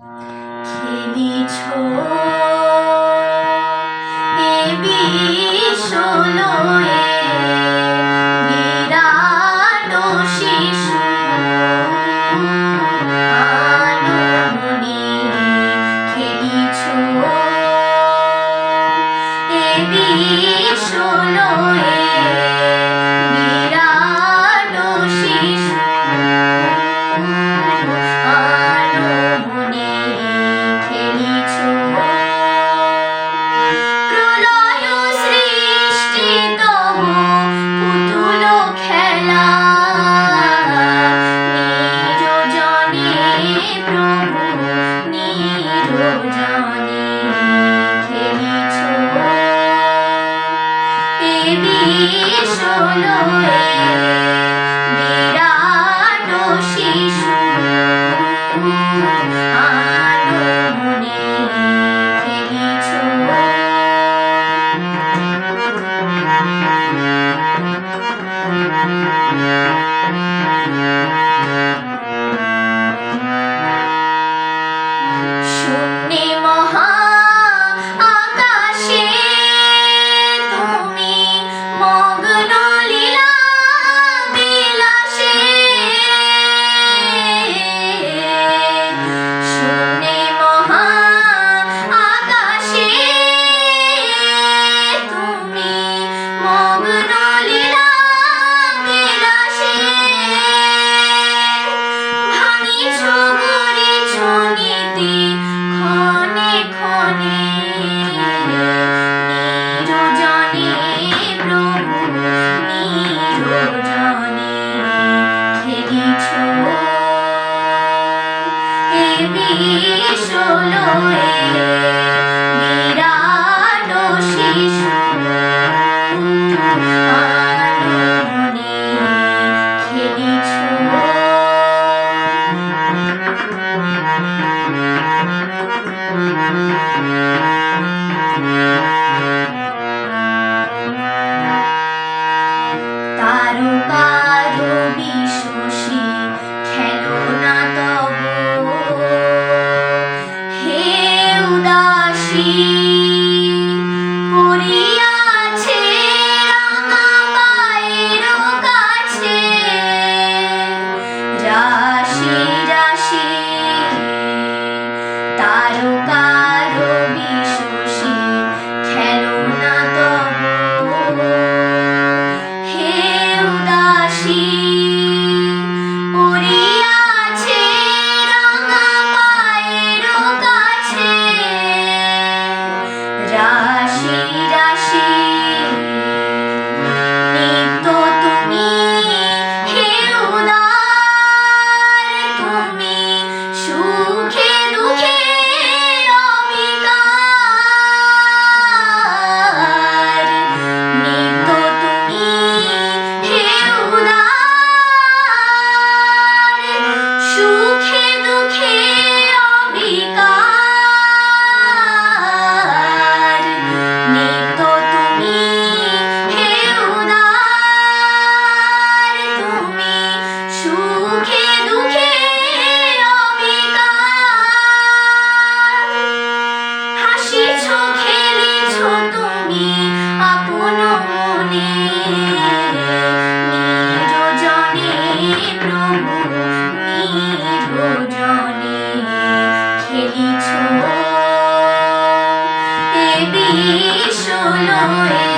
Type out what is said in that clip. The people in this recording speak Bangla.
খেলিছ এ বিশ্বলয়ে বিরাট শিশু আনন্দে খেলিছ এ বিশ্বলয়ে বিরাট শিশু। ষোলোয়। no, no.